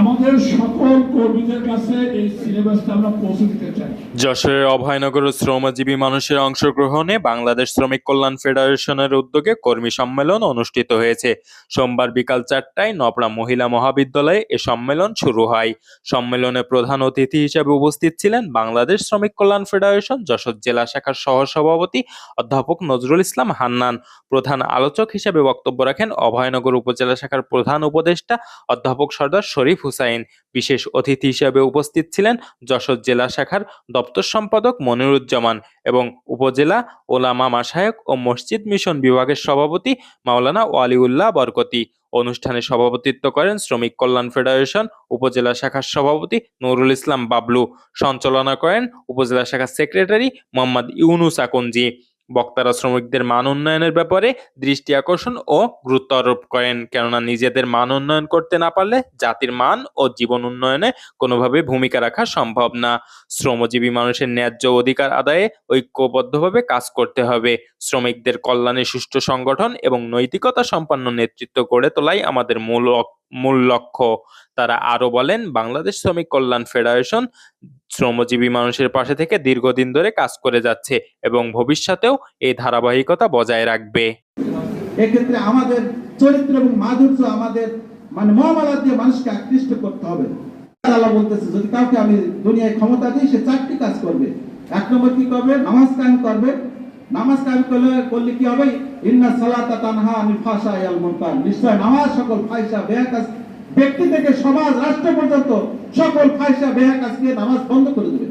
আমাদের সকল কর্মীদের কাছে এই সিলেবাসটা আমরা পৌঁছে দিতে চাই। যশোরের অভয়নগর শ্রমজীবী মানুষের অংশগ্রহণে বাংলাদেশ শ্রমিক কল্যাণ ফেডারেশনের উদ্যোগে কর্মী সম্মেলন অনুষ্ঠিত হয়েছে। সোমবার বিকাল চারটায় নপড়া মহিলা মহাবিদ্যালয়ে এ সম্মেলন শুরু হয়। সম্মেলনে প্রধান অতিথি হিসেবে উপস্থিত ছিলেন বাংলাদেশ শ্রমিক কল্যাণ ফেডারেশন যশোর জেলা শাখার সহসভাপতি অধ্যাপক নজরুল ইসলাম হান্নান। প্রধান আলোচক হিসেবে বক্তব্য রাখেন অভয়নগর উপজেলা শাখার প্রধান উপদেষ্টা অধ্যাপক সর্দার শরীফ হুসাইন। বিশেষ অতিথি হিসেবে উপস্থিত ছিলেন যশোর জেলা শাখার দপ্তর সম্পাদক মনিরুজ্জামান এবং উপজেলা ওলামা মাসায়ক ও মসজিদ মিশন বিভাগের সভাপতি মাওলানা ওয়ালিউল্লাহ বরকতি। অনুষ্ঠানে সভাপতিত্ব করেন শ্রমিক কল্যাণ ফেডারেশন উপজেলা শাখার সভাপতি নুরুল ইসলাম বাবলু। সঞ্চালনা করেন উপজেলা শাখার সেক্রেটারি মোহাম্মদ ইউনুস আকঞ্জি বক্তারা শ্রমিকদের মান উন্নয়নের ব্যাপারে দৃষ্টি আকর্ষণ ও গুরুত্ব আরোপ করেন। কেননা নিজেদের মান উন্নয়ন করতে না পারলে জাতির মান ও জীবন উন্নয়নে কোনোভাবে ভূমিকা রাখা সম্ভব না। শ্রমজীবী মানুষের ন্যায্য অধিকার আদায়ে ঐক্যবদ্ধভাবে কাজ করতে হবে। শ্রমিকদের কল্যাণে সুষ্ঠু সংগঠন এবং নৈতিকতা সম্পন্ন নেতৃত্ব গড়ে তোলাই আমাদের মূল মূল লক্ষ্য। তারা আরও বলেন, বাংলাদেশ শ্রমিক কল্যাণ ফেডারেশন শ্রমজীবী মানুষের পাশে থেকে দীর্ঘদিন ধরে কাজ করে যাচ্ছে এবং ভবিষ্যতেও এই ধারাবাহিকতা বজায় রাখবে। এক্ষেত্রে আমাদের চরিত্র এবং মাধুর্য আমাদের মানে মহামালা দিয়ে মানুষকে আকৃষ্ট করতে হবে। বলতেছে, যদি কাউকে আমি দুনিয়ায় ক্ষমতা দিই, সে চারটি কাজ করবে। এক নম্বর কি করবে? নামাজ কায়েম করবে। নামাজ কায়েম করলে করলে কি হবে? ইন্না সালাতা তানহা মুনকার। নিশ্চয় নামাজ সকল ফাহিশা বেয়া কাজ ব্যক্তি থেকে সমাজ, রাষ্ট্র পর্যন্ত সকল ফাহিশা বেয়া কাজকে নামাজ বন্ধ করে দেবে।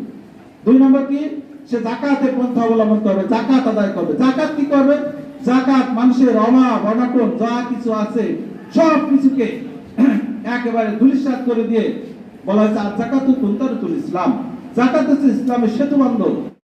দুই নম্বর কি? সে জাকাতের পন্থা অবলম্বন করবে জাকাত আদায় করবে। জাকাত কি করবে? জাকাত মানুষের অভাব অনাটন যা কিছু আছে, সব কিছুকে একেবারে ধুলিসাৎ করে দিয়ে বলা হয়েছে, আর জাকাতুল কুন্তারতুল ইসলাম। জাকাত হচ্ছে ইসলামের সেতু বান্ধব